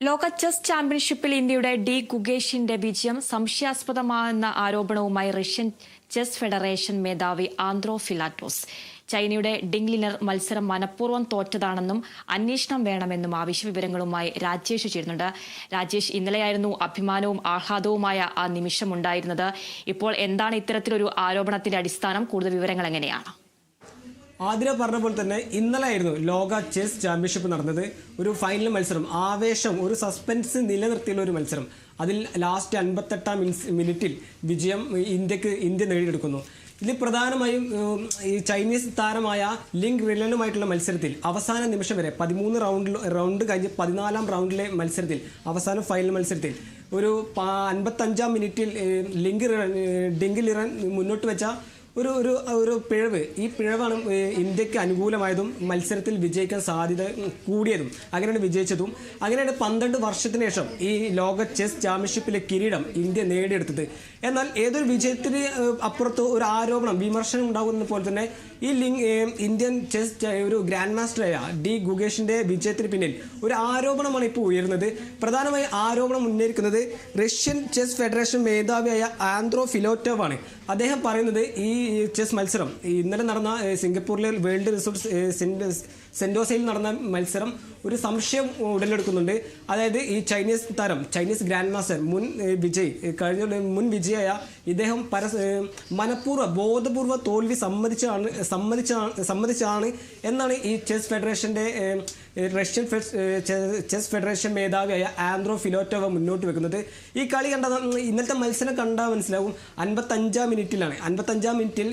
ലോക ചെസ് ചാമ്പ്യൻഷിപ്പിൽ ഇന്ത്യയുടെ ഡി ഗുഗേഷിന്റെ വിജയം സംശയാസ്പദമാണെന്ന ആരോപണവുമായി റഷ്യൻ ചെസ് ഫെഡറേഷൻ മേധാവി ആന്ത്രോ ഫിലാറ്റോസ്. ചൈനയുടെ ഡിംഗ്ലിനർ മത്സരം മനഃപൂർവം തോറ്റതാണെന്നും അന്വേഷണം വേണമെന്നും ആവശ്യ വിവരങ്ങളുമായി രാജേഷ് ചേരുന്നുണ്ട് രാജേഷ് ഇന്നലെയായിരുന്നു അഭിമാനവും ആഹ്ലാദവുമായ ആ നിമിഷമുണ്ടായിരുന്നത്. ഇപ്പോൾ എന്താണ് ഇത്തരത്തിലൊരു ആരോപണത്തിന്റെ അടിസ്ഥാനം? കൂടുതൽ വിവരങ്ങൾ എങ്ങനെയാണ്? ആതിര പറഞ്ഞ പോലെ തന്നെ ഇന്നലെ ആയിരുന്നു ലോക ചെസ് ചാമ്പ്യൻഷിപ്പ് നടന്നത്. ഒരു ഫൈനൽ മത്സരം. ആവേശം ഒരു സസ്പെൻസ് നിലനിർത്തിയുള്ള ഒരു മത്സരം. അതിൽ ലാസ്റ്റ് അൻപത്തെട്ടാം മിനിറ്റിൽ വിജയം ഇന്ത്യയ്ക്ക് ഇന്ത്യ നേടിയെടുക്കുന്നു. ഇതിൽ പ്രധാനമായും ഈ ചൈനീസ് താരമായ ലിങ്ക് റിലനുമായിട്ടുള്ള മത്സരത്തിൽ അവസാന നിമിഷം വരെ പതിമൂന്ന് റൗണ്ടിൽ റൗണ്ട് കഴിഞ്ഞ് പതിനാലാം റൗണ്ടിലെ മത്സരത്തിൽ അവസാന ഫൈനൽ മത്സരത്തിൽ ഒരു അൻപത്തഞ്ചാം മിനിറ്റിൽ ലിങ്ക് ഡിങ്കിൽ ഇറൻ മുന്നോട്ട് വെച്ച ഒരു ഒരു ഒരു പിഴവ്. ഈ പിഴവാണ് ഇന്ത്യയ്ക്ക് അനുകൂലമായതും മത്സരത്തിൽ വിജയിക്കാൻ സാധ്യത കൂടിയതും. അങ്ങനെയാണ് വിജയിച്ചതും. അങ്ങനെയാണ് പന്ത്രണ്ട് വർഷത്തിന് ശേഷം ഈ ലോക ചെസ് ചാമ്പ്യൻഷിപ്പിലെ കിരീടം ഇന്ത്യ നേടിയെടുത്തത്. എന്നാൽ ഏതൊരു വിജയത്തിന് അപ്പുറത്ത് ഒരു ആരോപണം വിമർശനം ഉണ്ടാകുന്ന പോലെ തന്നെ ഈ ലിങ് ഇന്ത്യൻ ചെസ് ഒരു ഗ്രാൻഡ് മാസ്റ്ററായ ഡി ഗുഗേഷിന്റെ വിജയത്തിന് പിന്നിൽ ഒരു ആരോപണമാണ് ഇപ്പോൾ ഉയരുന്നത്. പ്രധാനമായി ആരോപണം ഉന്നയിക്കുന്നത് റഷ്യൻ ചെസ് ഫെഡറേഷൻ മേധാവിയായ ആന്ത്രോ ഫിലോറ്റോവാണ്. അദ്ദേഹം പറയുന്നത് ഈ ചെസ് മത്സരം. ഇന്നലെ നടന്ന സിംഗപ്പൂരിലെ വേൾഡ് റിസോർട്ട് സെൻഡോസയിൽ നടന്ന മത്സരം ഒരു സംശയം ഉടലെടുക്കുന്നുണ്ട്. അതായത് ഈ ചൈനീസ് താരം ചൈനീസ് ഗ്രാൻഡ് മാസ്റ്റർ മുൻ വിജയ് കഴിഞ്ഞ മുൻ വിജയായ ഇദ്ദേഹം പരസ് മനഃപൂർവ ബോധപൂർവ തോൽവി സമ്മതിച്ചാണ് സമ്മതിച്ചാണ് സമ്മതിച്ചാണ് എന്നാണ് ഈ ചെസ് ഏഹ്, റഷ്യൻ ചെസ് ഫെഡറേഷൻ മേധാവിയായ ആന്ത്രോ ഫിലോറ്റോവ മുന്നോട്ട് വെക്കുന്നത്. ഈ കളി കണ്ട ഇന്നത്തെ മത്സരം കണ്ടാൽ മനസ്സിലാവും അൻപത്തഞ്ചാം മിനിറ്റിലാണ്. അൻപത്തഞ്ചാം മിനിറ്റിൽ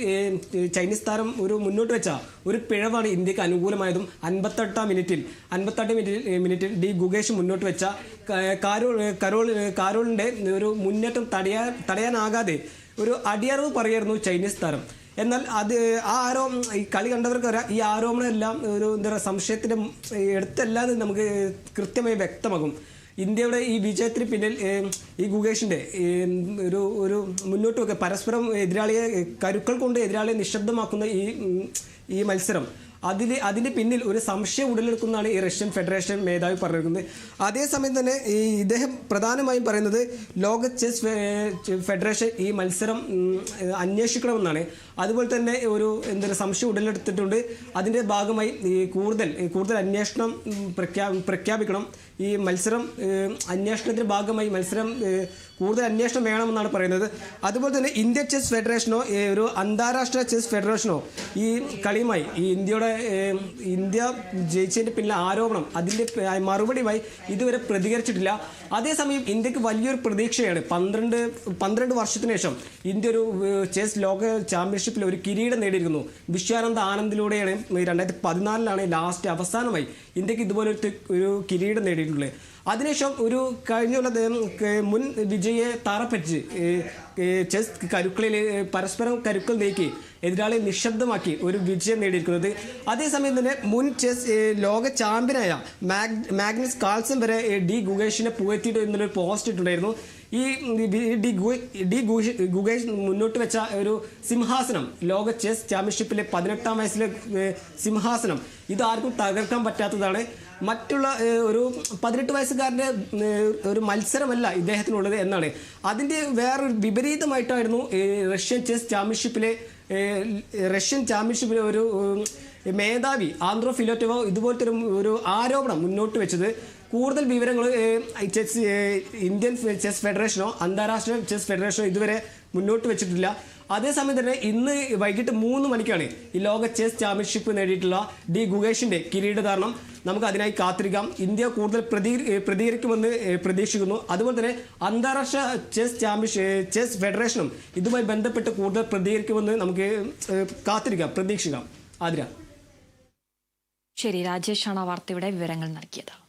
ചൈനീസ് താരം ഒരു മുന്നോട്ട് വെച്ച ഒരു പിഴവാണ് ഇന്ത്യയ്ക്ക് അനുകൂലമായതും അൻപത്തെട്ടാം മിനിറ്റിൽ അൻപത്തെട്ട് മിനിറ്റിൽ മിനിറ്റിൽ ഡി ഗുഗേഷ് മുന്നോട്ട് വെച്ച കാരോൾ കരോൾ കാരോളിന്റെ ഒരു മുന്നേറ്റം തടയാൻ തടയാനാകാതെ ഒരു അടിയറവ് പറയായിരുന്നു ചൈനീസ് താരം. എന്നാൽ അത് ആ ആരോ ഈ കളി കണ്ടവർക്ക് അറിയാം ഈ ആരോപണം എല്ലാം ഒരു എന്താ പറയുക സംശയത്തിന്റെ എടുത്തല്ല നമുക്ക് കൃത്യമായി വ്യക്തമാകും. ഇന്ത്യയുടെ ഈ വിജയത്തിന് പിന്നിൽ ഈ ഗുഗേഷിന്റെ ഒരു ഒരു മുന്നോട്ട് വെക്കുക പരസ്പരം എതിരാളിയെ കരുക്കൾ കൊണ്ട് എതിരാളിയെ നിശബ്ദമാക്കുന്ന ഈ ഈ മത്സരം. അതിൽ അതിന്റെ പിന്നിൽ ഒരു സംശയം ഉടലെടുക്കുന്നതാണ് ഈ റഷ്യൻ ഫെഡറേഷൻ മേധാവി പറഞ്ഞിരിക്കുന്നത്. അതേസമയം തന്നെ ഈ ഇദ്ദേഹം പ്രധാനമായും പറയുന്നത് ലോക ചെസ് ഫെഡറേഷൻ ഈ മത്സരം അന്വേഷിക്കണമെന്നാണ്. അതുപോലെ തന്നെ ഒരു എന്തൊരു സംശയം ഉടലെടുത്തിട്ടുണ്ട്. അതിന്റെ ഭാഗമായി ഈ കൂടുതൽ കൂടുതൽ അന്വേഷണം പ്രഖ്യാ പ്രഖ്യാപിക്കണം. ഈ മത്സരം അന്വേഷണത്തിന്റെ ഭാഗമായി മത്സരം കൂടുതൽ അന്വേഷണം വേണമെന്നാണ് പറയുന്നത്. അതുപോലെ തന്നെ ഇന്ത്യ ചെസ് ഫെഡറേഷനോ ഒരു അന്താരാഷ്ട്ര ചെസ് ഫെഡറേഷനോ ഈ കളിയുമായി ഈ ഇന്ത്യയുടെ ഇന്ത്യ ജയിച്ചതിന്റെ പിന്നിലെ ആരോപണം അതിന്റെ മറുപടി മറുപടിയുമായി ഇതുവരെ പ്രതികരിച്ചിട്ടില്ല. അതേസമയം ഇന്ത്യയ്ക്ക് വലിയൊരു പ്രതീക്ഷയാണ്. പന്ത്രണ്ട് പന്ത്രണ്ട് വർഷത്തിന് ശേഷം ഇന്ത്യ ഒരു ചെസ് ലോക ചാമ്പ്യൻഷിപ്പിൽ ഒരു കിരീടം നേടിയിരിക്കുന്നു. വിശ്വാനന്ദ ആനന്ദിലൂടെയാണ് രണ്ടായിരത്തി പതിനാലിലാണ് ലാസ്റ്റ് അവസാനമായി ഇന്ത്യയ്ക്ക് ഇതുപോലെ ഒരു കിരീടം നേടിയിട്ടുള്ളത്. അതിനുശേഷം ഒരു കഴിഞ്ഞ മുൻ വിജയെ താറപ്പറ്റിച്ച് ചെസ് കരുക്കളിൽ പരസ്പരം കരുക്കൾ നീക്കി എതിരാളി നിശബ്ദമാക്കി ഒരു വിജയം നേടിയിരിക്കുന്നത്. അതേസമയം തന്നെ മുൻ ചെസ് ലോക ചാമ്പ്യനായ മാഗ് മാഗ്നസ് കാൾസൺ വരെ ഡി ഗുഗേഷിനെ പുകഴ്ത്തിയിട്ട് എന്നൊരു പോസ്റ്റ് ഇട്ടുണ്ടായിരുന്നു ഈ ഡി ഡി ഗുഗേഷ് മുന്നോട്ട് വെച്ച ഒരു സിംഹാസനം ലോക ചെസ് ചാമ്പ്യൻഷിപ്പിലെ പതിനെട്ടാം വയസ്സിലെ സിംഹാസനം ഇതാർക്കും തകർക്കാൻ പറ്റാത്തതാണ്. മറ്റുള്ള ഒരു പതിനെട്ട് വയസ്സുകാരന്റെ ഒരു മത്സരമല്ല ഇദ്ദേഹത്തിനുള്ളത് എന്നാണ്. അതിന്റെ വേറൊരു വിപരീതമായിട്ടായിരുന്നു റഷ്യൻ ചെസ് ചാമ്പ്യൻഷിപ്പിലെ റഷ്യൻ ചാമ്പ്യൻഷിപ്പിലെ ഒരു മേധാവി ആന്ത്രോ ഫിലോറ്റോവോ ഇതുപോലത്തെ ഒരു ആരോപണം മുന്നോട്ട് വെച്ചത് കൂടുതൽ വിവരങ്ങൾ ചെസ് ഇന്ത്യൻ ചെസ് ഫെഡറേഷനോ അന്താരാഷ്ട്ര ചെസ് ഫെഡറേഷനോ ഇതുവരെ മുന്നോട്ട് വെച്ചിട്ടില്ല. അതേസമയം തന്നെ ഇന്ന് വൈകിട്ട് മൂന്ന് മണിക്കാണ് ഈ ലോക ചെസ് ചാമ്പ്യൻഷിപ്പ് നേടിയിട്ടുള്ള ഡി ഗുഗേഷിന്റെ കിരീടധാരണം. നമുക്ക് അതിനായി കാത്തിരിക്കാം. ഇന്ത്യ കൂടുതൽ പ്രതി പ്രതികരിക്കുമെന്ന് പ്രതീക്ഷിക്കുന്നു. അതുപോലെ തന്നെ അന്താരാഷ്ട്ര ചെസ് ചാമ്പ്യൻഷി ചെസ് ഫെഡറേഷനും ഇതുമായി ബന്ധപ്പെട്ട് കൂടുതൽ പ്രതികരിക്കുമെന്ന് നമുക്ക് കാത്തിരിക്കാം. പ്രതീക്ഷിക്കാം. ആതിര. ശരി രാജേഷാണ് ആ വാർത്തയുടെ വിവരങ്ങൾ നൽകിയത്.